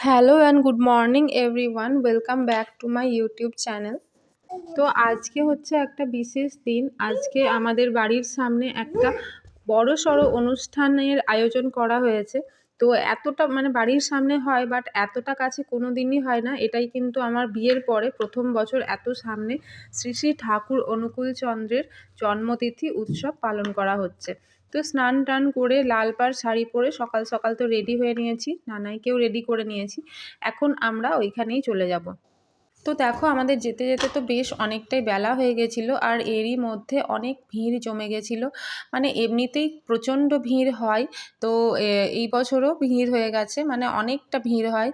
Hello and good morning everyone welcome back to my YouTube channel তো আজকে হচ্ছে একটা বিশেষ দিন। আজকে আমাদের বাড়ির সামনে একটা বড় সড়ো অনুষ্ঠানের আয়োজন করা হয়েছে। তো এতটা মানে বাড়ির সামনে হয় বাট এতটা কাছে কোনো দিনই হয় না। এটাই কিন্তু আমার বিয়ের পরে প্রথম বছর এত সামনে শ্রী শ্রী ঠাকুর অনুকূল চন্দ্রের জন্মতিথি উৎসব পালন করা হচ্ছে। তো স্নান টান করে লাল পাড় শাড়ি পরে সকাল সকাল তো রেডি হয়ে নিয়েছি, নানাইকেও রেডি করে নিয়েছি। এখন আমরা ওইখানেই চলে যাব। তো দেখো আমাদের যেতে যেতে তো বেশ অনেকটাই বেলা হয়ে গেছিল আর এরই মধ্যে অনেক ভিড় জমে গেছিল। মানে এমনিতেই প্রচণ্ড ভিড় হয়, তো এই বছরও ভিড় হয়ে গেছে মানে অনেকটা ভিড় হয়।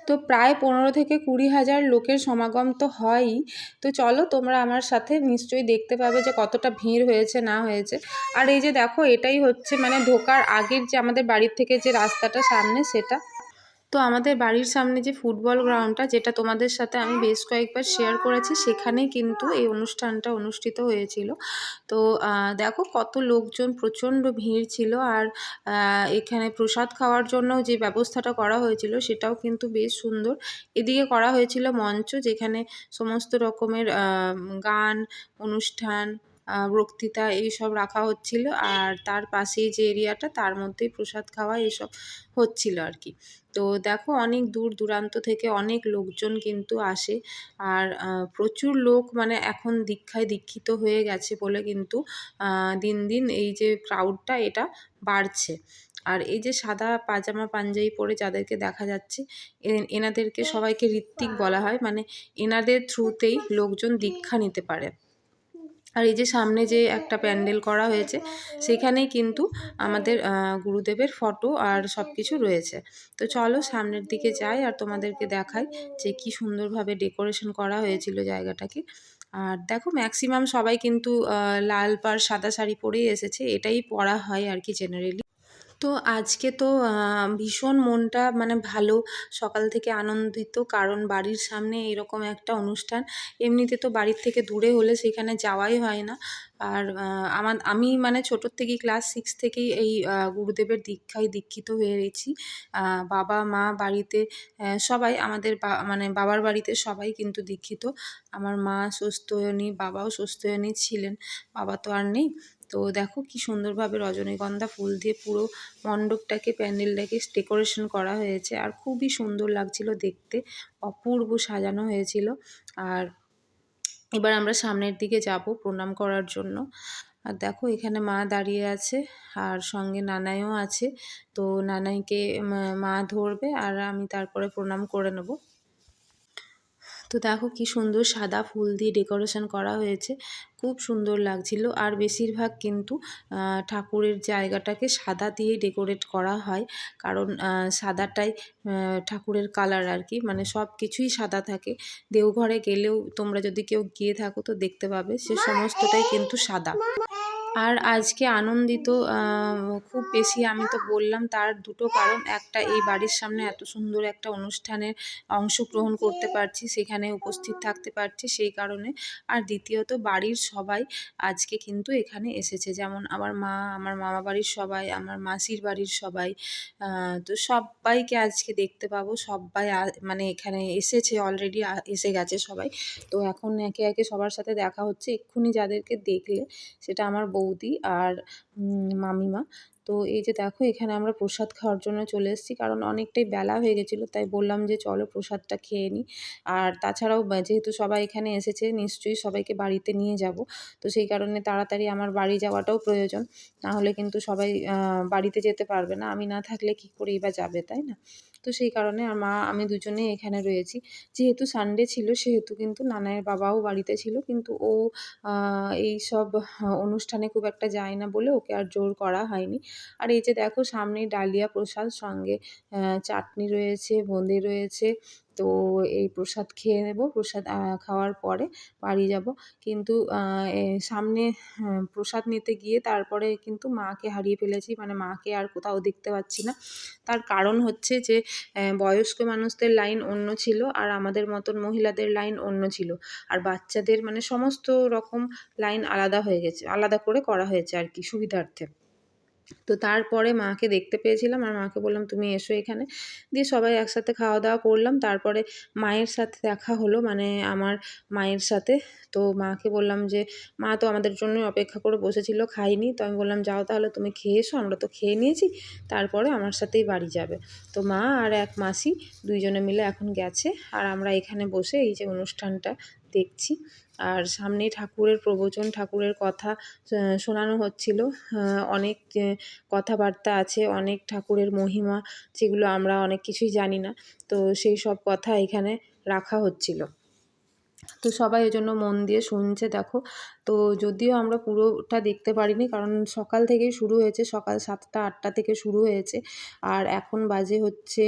তো প্রায় পনেরো থেকে কুড়ি হাজার লোকের সমাগম তো হয়ই। তো চলো তোমরা আমার সাথে নিশ্চয়ই দেখতে পাবে যে কতটা ভিড় হয়েছে, না হয়েছে। আর এই যে দেখো এটাই হচ্ছে মানে ঢোকার আগের যে আমাদের বাড়ির থেকে যে রাস্তাটা সামনে সেটা তো আমাদের বাড়ির সামনে যে ফুটবল গ্রাউন্ডটা, যেটা তোমাদের সাথে আমি বেশ কয়েকবার শেয়ার করেছি, সেখানেই কিন্তু এই অনুষ্ঠানটা অনুষ্ঠিত হয়েছিল। তো দেখো কত লোকজন, প্রচণ্ড ভিড় ছিল আর এখানে প্রসাদ খাওয়ার জন্য যে ব্যবস্থাটা করা হয়েছিল, সেটাও কিন্তু বেশ সুন্দর। এদিকে করা হয়েছিল মঞ্চ, যেখানে সমস্ত রকমের গান, অনুষ্ঠান বক্তৃতা এইসব রাখা হচ্ছিল। আর তার পাশেই যে এরিয়াটা, তার মধ্যেই প্রসাদ খাওয়া এসব হচ্ছিল আর কি। তো দেখো, অনেক দূর দূরান্ত থেকে অনেক লোকজন কিন্তু আসে। আর প্রচুর লোক মানে এখন দীক্ষায় দীক্ষিত হয়ে গেছে বলে কিন্তু দিন দিন এই যে ক্রাউডটা এটা বাড়ছে। আর এই যে সাদা পাজামা পাঞ্জাবি পরে যাদেরকে দেখা যাচ্ছে এনাদেরকে সবাইকে ঋত্বিক বলা হয়। মানে এনাদের থ্রুতেই লোকজন দীক্ষা নিতে পারে। আর এই যে সামনে যে একটা প্যান্ডেল করা হয়েছে, সেখানেই কিন্তু আমাদের গুরুদেবের ফটো আর সব কিছু রয়েছে। তো চলো সামনের দিকে যাই আর তোমাদেরকে দেখাই যে কি সুন্দরভাবে ডেকোরেশন করা হয়েছিল জায়গাটাকে। আর দেখো ম্যাক্সিমাম সবাই কিন্তু লাল পাড় সাদা শাড়ি পরেই এসেছে, এটাই পরা হয় আর কি জেনারেলি তো আজকে তো ভীষণ মনটা মানে ভালো, সকাল থেকে আনন্দিত, কারণ বাড়ির সামনে এরকম একটা অনুষ্ঠান, এমনিতে তো বাড়ির থেকে দূরে হলে সেখানে যাওয়াই হয় না, আর আমার, আমি মানে ছোটোর থেকেই ক্লাস সিক্স থেকেই এই গুরুদেবের দীক্ষায় দীক্ষিত হয়ে গেছি বাবা, মা, বাড়িতে সবাই আমাদের মানে বাবার বাড়িতে সবাই কিন্তু দীক্ষিত, আমার মা সুস্থয়নী বাবাও সুস্থয়নী ছিলেন, বাবা তো আর নেই তো দেখো কি সুন্দরভাবে রজনীগন্ধা ফুল দিয়ে পুরো মণ্ডপটাকে, প্যান্ডেলটাকে ডেকোরেশন করা হয়েছে। আর খুবই সুন্দর লাগছিল দেখতে। অপূর্ব সাজানো হয়েছিল। আর এবার আমরা সামনের দিকে যাব প্রণাম করার জন্য। আর দেখো এখানে মা দাঁড়িয়ে আছে আর সঙ্গে নানাইও আছে। তো নানাইকে, মা ধরবে আর আমি তারপরে প্রণাম করে নেব। তো দেখো কি সুন্দর সাদা ফুল দিয়ে ডেকোরেশন করা হয়েছে। খুব সুন্দর লাগছিল। আর বেশিরভাগ কিন্তু ঠাকুরের জায়গাটাকে সাদা দিয়ে ডেকোরেট করা হয়। কারণ সাদাটাই ঠাকুরের কালার আর কি। মানে সব কিছুই সাদা থাকে। দেওঘরে গেলেও তোমরা যদি কেউ গিয়ে থাকো তো দেখতে পাবে। সে সমস্তটাই কিন্তু সাদা। আর আজকে আনন্দিত খুব বেশি আমি তো বললাম তার দুটো কারণ। একটা, এই বাড়ির সামনে এত সুন্দর একটা অনুষ্ঠানের অংশগ্রহণ করতে পারছি, সেখানে উপস্থিত থাকতে পারছি সেই কারণে। আর দ্বিতীয়ত, বাড়ির সবাই আজকে কিন্তু এখানে এসেছে। যেমন আমার মা, আমার মামা বাড়ির সবাই, আমার মাসির বাড়ির সবাই তো সবাইকে আজকে দেখতে পাবো। সবাই মানে এখানে এসেছে অলরেডি এসে গেছে সবাই। তো এখন একে একে সবার সাথে দেখা হচ্ছে। এক্ষুনি যাদেরকে দেখলে, সেটা আমার বৌদি আর মামিমা। তো এই যে দেখো, এখানে আমরা প্রসাদ খাওয়ার জন্য চলে এসেছি। কারণ অনেকটাই বেলা হয়ে গেছিল, তাই বললাম যে চলো প্রসাদটা খেয়ে নিই আর তাছাড়াও যেহেতু সবাই এখানে এসেছে, নিশ্চয়ই সবাইকে বাড়িতে নিয়ে যাব। তো সেই কারণে তাড়াতাড়ি আমার বাড়ি যাওয়াটাও প্রয়োজন। নাহলে কিন্তু সবাই বাড়িতে যেতে পারবে না। আমি না থাকলে কী করেই বা যাবে, তাই না? তো সেই কারণে মা, আমি দুজনেই এখানে রয়েছি। যেহেতু সানডে ছিল, সেহেতু কিন্তু নানায়ের বাবাও বাড়িতে ছিল। কিন্তু ও এই সব অনুষ্ঠানে খুব একটা যায় না বলে ওকে আর জোর করা হয়নি। আর এই যে দেখো সামনে ডালিয়া প্রসাদ সঙ্গে চাটনি রয়েছে বোঁদে রয়েছে, তো এই প্রসাদ খেয়ে নেব। প্রসাদ খাওয়ার পরে বাড়ি যাব। কিন্তু সামনে প্রসাদ নিতে গিয়ে তারপরে কিন্তু মাকে হারিয়ে ফেলেছি। মানে মাকে আর কোথাও দেখতে পাচ্ছি না। তার কারণ হচ্ছে যে বয়স্ক মানুষদের লাইন অন্য ছিল আর আমাদের মতন মহিলাদের লাইন অন্য ছিল। আর বাচ্চাদের মানে সমস্ত রকম লাইন আলাদা হয়ে গেছে, আলাদা করে করা হয়েছে আর কি সুবিধার্থে। তো তারপরে মাকে দেখতে পেয়েছিলাম আর মাকে বললাম, তুমি এসো এখানে। দিয়ে সবাই একসাথে খাওয়া দাওয়া করলাম। তারপরে মায়ের সাথে দেখা হলো মানে আমার মায়ের সাথে। তো মাকে বললাম যে, মা তো আমাদের জন্য অপেক্ষা করে বসেছিল খাইনি তো আমি বললাম, যাও তাহলে তুমি খেয়ে এসো আমরা তো খেয়ে নিয়েছি, তারপরে আমার সাথেই বাড়ি যাবে। তো মা আর এক মাসি দুইজনে মিলে এখন গেছে, আর আমরা এখানে বসে এই যে অনুষ্ঠানটা দেখছি। আর সামনে ঠাকুরের প্রবচন, ঠাকুরের কথা শোনানো হচ্ছিল। অনেক কথাবার্তা আছে, অনেক ঠাকুরের মহিমা, যেগুলো আমরা অনেক কিছুই জানি না। তো সেই সব কথা এখানে রাখা হচ্ছিল। তো সবাই এজন্য জন্য মন দিয়ে শুনছে, দেখো। তো যদিও আমরা পুরোটা দেখতে পারিনি, কারণ সকাল থেকেই শুরু হয়েছে, সকাল সাতটা, আটটা থেকে শুরু হয়েছে। আর এখন বাজে হচ্ছে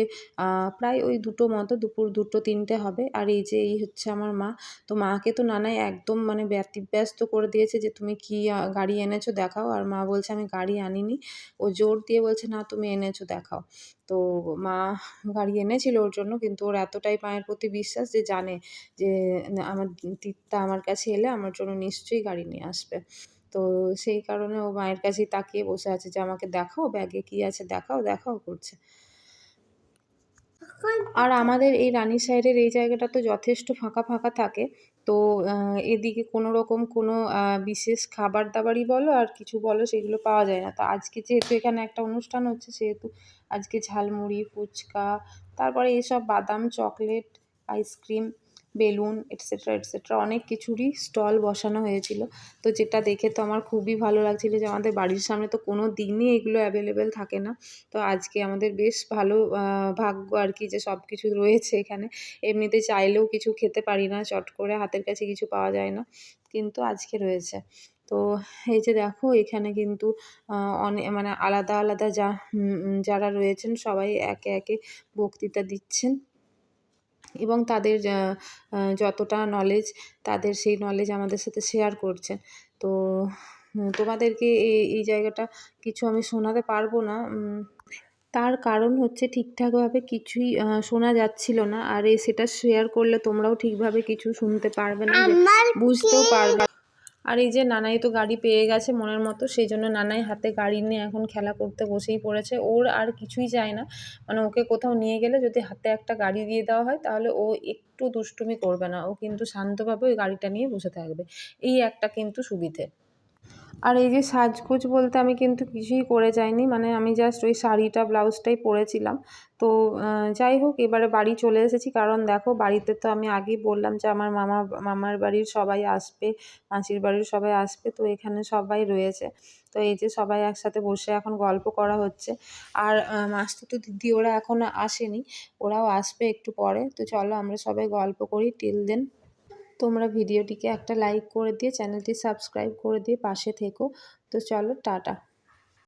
প্রায় ওই দুটো মতো, দুপুর দুটো, তিনটে হবে। আর এই যে, এই হচ্ছে আমার মা। তো মাকে তো নানাই একদম মানে ব্যতিব্যস্ত করে দিয়েছে যে, তুমি কি গাড়ি এনেছো দেখাও? আর মা বলছে, আমি গাড়ি আনিনি। ও জোর দিয়ে বলছে, না, তুমি এনেছো, দেখাও। তো মা গাড়ি এনেছিল ওর জন্য, কিন্তু ওর এতটাই মায়ের প্রতি বিশ্বাস যে, জানে যে আমার তীর্থা আমার কাছে এলে আমার জন্য নিশ্চয়ই গাড়ি নিয়ে আসবে। তো সেই কারণে ও মায়ের কাছেই তাকিয়ে বসে আছে যে আমাকে দেখাও ব্যাগে কী আছে দেখাও দেখাও করছে। আর আমাদের এই রানী সাইডের এই জায়গাটা তো যথেষ্ট ফাঁকা ফাঁকা থাকে। তো এদিকে কোনো রকম কোনো বিশেষ খাবার দাবারই বলো আর কিছু বলো সেগুলো পাওয়া যায় না। তো আজকে যেহেতু এখানে একটা অনুষ্ঠান হচ্ছে সেহেতু আজকে ঝালমুড়ি ফুচকা তারপরে এসব বাদাম chocolate ice cream balloon etcetera etcetera অনেক কিছুরই স্টল বসানো হয়েছিল। তো যেটা দেখে তো আমার খুবই ভালো লাগছিল যে আমাদের বাড়ির সামনে তো কোনো দিনই এগুলো অ্যাভেলেবেল থাকে না। তো আজকে আমাদের বেশ ভালো ভাগ্য আর কি যে সব কিছু রয়েছে এখানে। এমনিতে চাইলেও কিছু খেতে পারি না, চট করে হাতের কাছে কিছু পাওয়া যায় না, কিন্তু আজকে রয়েছে। তো এই যে দেখো, এখানে কিন্তু অনেক মানে আলাদা আলাদা যা যারা রয়েছেন সবাই একে একে বক্তৃতা দিচ্ছেন। এবং তাদের যতটা নলেজ তাদের সেই নলেজ আমাদের সাথে শেয়ার করছেন তো তোমাদেরকে এই এই জায়গাটা কিছু আমি শোনাতে পারব না। তার কারণ হচ্ছে ঠিকঠাকভাবে কিছুই শোনা যাচ্ছিল না। আর সেটা শেয়ার করলে তোমরাও ঠিকভাবে কিছু শুনতে পারবে না বুঝতেও পারবে আর এই যে নানাই তো গাড়ি পেয়ে গেছে মনের মতো, সেই জন্য নানাই হাতে গাড়ি নিয়ে এখন খেলা করতে বসেই পড়েছে। ওর আর কিছুই চায় না। মানে ওকে কোথাও নিয়ে গেলে যদি হাতে একটা গাড়ি দিয়ে দেওয়া হয়, তাহলে ও একটু দুষ্টুমি করবে না। ও কিন্তু শান্তভাবে ওই গাড়িটা নিয়ে বসে থাকবে। এই একটা কিন্তু সুবিধে। আর এই যে সাজগোজ বলতে আমি কিন্তু কিছুই করে যাইনি মানে আমি জাস্ট ওই শাড়িটা, ব্লাউজটাই পরেছিলাম। তো যাই হোক, এবারে বাড়ি চলে এসেছি। কারণ দেখো, বাড়িতে তো আমি আগেই বললাম যে আমার মামা, মামার বাড়ির সবাই আসবে, মাসির বাড়ির সবাই আসবে, তো এখানে সবাই রয়েছে। তো এই যে সবাই একসাথে বসে এখন গল্প করা হচ্ছে। আর তো দিদি ওরা এখনও আসেনি, ওরাও আসবে একটু পরে। তো চলো আমরা সবাই গল্প করি টিল দেন তোমরা ভিডিওটিকে একটা লাইক করে দিয়ে চ্যানেলটি সাবস্ক্রাইব করে দিয়ে পাশে থেকো। তো চলো, টাটা।